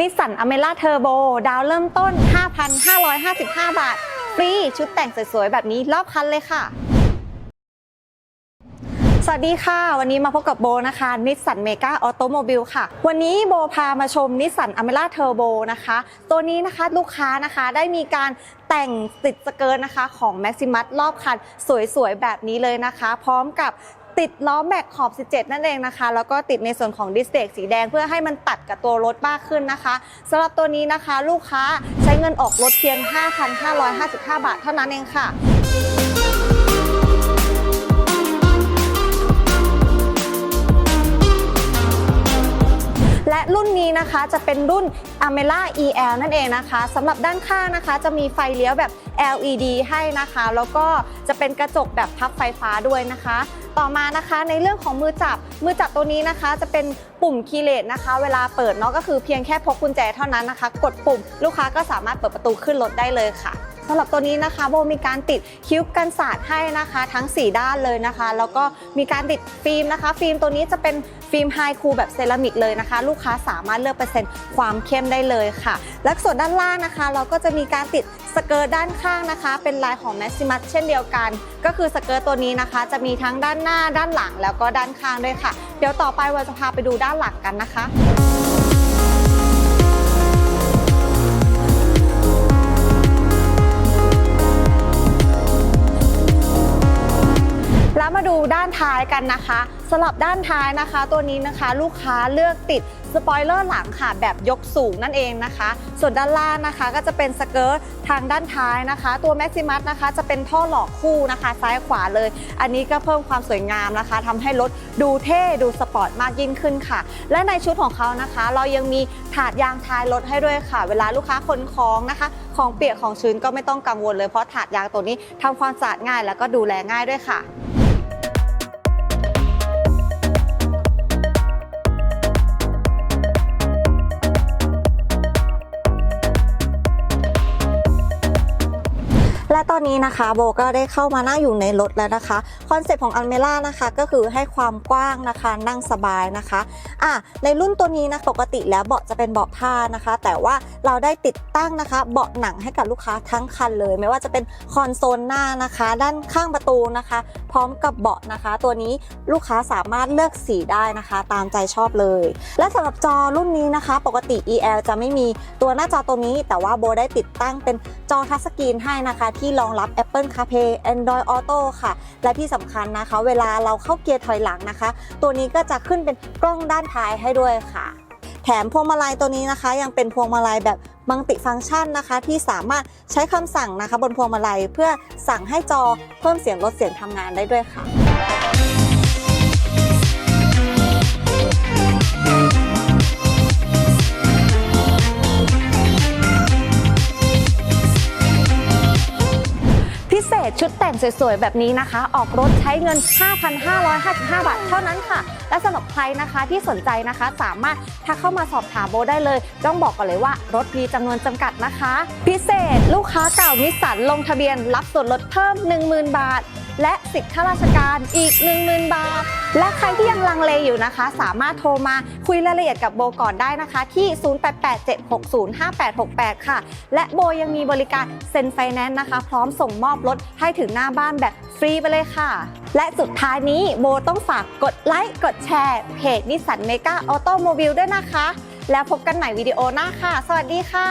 นิสสันอเมร่าเทอร์โบดาวเริ่มต้น 5,555 บาท ฟรี ชุดแต่งสวยๆ แบบนี้รอบคันเลยค่ะ สวัสดีค่ะ วันนี้มาพบกับโบนะคะนิสสันเมกาออโตโมบิลค่ะ วันนี้โบพามาชมนิสสันอเมร่าเทอร์โบนะคะ ตัวนี้นะคะลูกค้านะคะได้มีการแต่งติดสเกิร์ตนะคะของ Maximus รอบคันสวยๆ แบบนี้เลยนะคะ พร้อมกับ ติดล้อแม็กขอบ 17 นั่นเองนะคะ แล้วก็ติดในส่วนของดิสเบรกสีแดงเพื่อให้มันตัดกับตัวรถมากขึ้นนะคะสำหรับตัวนี้นะคะ ลูกค้าใช้เงินออกรถเพียง 5,555 บาทเท่านั้นเองค่ะ นนี้นะคะจะเป็นรุ่น a m e l a EL นั่นเองนะคะสำหรับด้านข้างนะคะ จะมีไฟเลี้ยวแบบ LED ให้นะคะ แล้วก็จะเป็นกระจกแบบพับไฟฟ้าด้วยนะคะ ต่อมานะคะในเรื่องของมือจับมือจับตัวนี้นะคะ จะเป็นปุ่มคีย์เลสนะคะ เวลาเปิดเนาะก็คือเพียงแค่พกกุญแจเท่านั้นนะคะ กดปุ่มลูกค้าก็สามารถเปิดประตูขึ้นรถได้เลยค่ะ สำหรับตัวนี้นะคะโบมีการติดคิ้วกันสาดให้นะคะ ทั้ง 4 ด้านเลยนะคะ แล้วก็มีการติดฟิล์มนะคะ ฟิล์มตัวนี้จะเป็นฟิล์มไฮคูลแบบเซรามิกเลยนะคะ ลูกค้าสามารถเลือกเปอร์เซ็นต์ความเข้มได้เลยค่ะ และส่วนด้านล่างนะคะ เราก็จะมีการติดสเกิร์ตด้านข้างนะคะ เป็นลายของ Maximus เช่นเดียวกัน ก็คือสเกิร์ตตัวนี้นะคะ จะมีทั้งด้านหน้าด้านหลังแล้วก็ด้านข้างด้วยค่ะ เดี๋ยวต่อไปเราจะพาไปดูด้านหลังกันนะคะ ท้ายกันนะคะสำหรับด้านท้ายนะคะ ตัวนี้นะคะลูกค้าเลือกติดสปอยเลอร์หลังค่ะแบบยกสูงนั่นเองนะคะ ส่วนด้านล่างนะคะ ก็จะเป็นสเกิร์ตทางด้านท้ายนะคะ ตัวแม็กซิมัสนะคะ จะเป็นท่อหลอกคู่นะคะ ซ้ายขวาเลย อันนี้ก็เพิ่มความสวยงามนะคะทำให้รถดูเท่ดูสปอร์ตมากยิ่งขึ้นค่ะ และในชุดของเขานะคะ เรายังมีถาดยางท้ายรถให้ด้วยค่ะ เวลาลูกค้าขนของนะคะ ของเปียกของชื้นก็ไม่ต้องกังวลเลยเพราะถาดยางตัวนี้ทำความสะอาดง่าย แล้วก็ดูแลง่ายด้วยค่ะ และตอนนี้นะคะโบก็ได้เข้ามานั่งอยู่ในรถแล้วนะคะคอนเซ็ปต์ของอัลเมล่านะคะก็คือให้ความกว้างนะคะนั่งสบายนะคะอะในรุ่นตัวนี้นะปกติแล้วเบาะจะเป็นเบาะผ้านะคะ แต่ว่าเราได้ติดตั้งนะคะเบาะหนังให้กับลูกค้าทั้งคันเลย ไม่ว่าจะเป็นคอนโซลหน้านะคะ ด้านข้างประตูนะคะ พร้อมกับเบาะนะคะ ตัวนี้ลูกค้าสามารถเลือกสีได้นะคะ ตามใจชอบเลย และสำหรับจอรุ่นนี้นะคะ ปกติ EL จะไม่มีตัวหน้าจอตัวนี้ แต่ว่าโบได้ติดตั้งเป็นจอทัชสกรีนให้นะคะ ที่รองรับ Apple CarPlay Android Auto ค่ะ และที่สำคัญนะคะ เวลาเราเข้าเกียร์ถอยหลังนะคะ ตัวนี้ก็จะขึ้นเป็นกล้องด้านท้ายให้ด้วยค่ะ แถมพวงมาลัยตัวนี้นะคะ ยังเป็นพวงมาลัยแบบ มัลติฟังก์ชันนะคะ ที่สามารถใช้คำสั่งนะคะ บนพวงมาลัยเพื่อสั่งให้จอเพิ่มเสียงลดเสียงทำงานได้ด้วยค่ะ ชุดแต่งสวยๆ แบบนี้นะคะ ออกรถใช้เงิน 5,555 บาทเท่านั้นค่ะ และสำหรับใครนะคะที่สนใจนะคะ สามารถทักเข้ามาสอบถามโบได้เลย ต้องบอกก่อนเลยว่ารถมีจำนวนจำกัดนะคะ พิเศษลูกค้าเก่านิสสันลงทะเบียนรับส่วนลดเพิ่ม 10,000 บาท และสิทธิข้าราชการอีก 10,000 บาท และใครที่ยังลังเลอยู่นะคะ สามารถโทรมาคุยรายละเอียดกับโบก่อนได้นะคะ ที่ 0887605868 ค่ะ และโบยังมีบริการเซ็นไฟแนนซ์นะคะ พร้อมส่งมอบรถให้ถึงหน้าบ้านแบบฟรีไปเลยค่ะ และสุดท้ายนี้โบต้องฝากกดไลค์ กดแชร์ เพจนิสสันเมกาออโตโมบิลด้วยนะคะ แล้วพบกันใหม่วิดีโอหน้าค่ะ สวัสดีค่ะ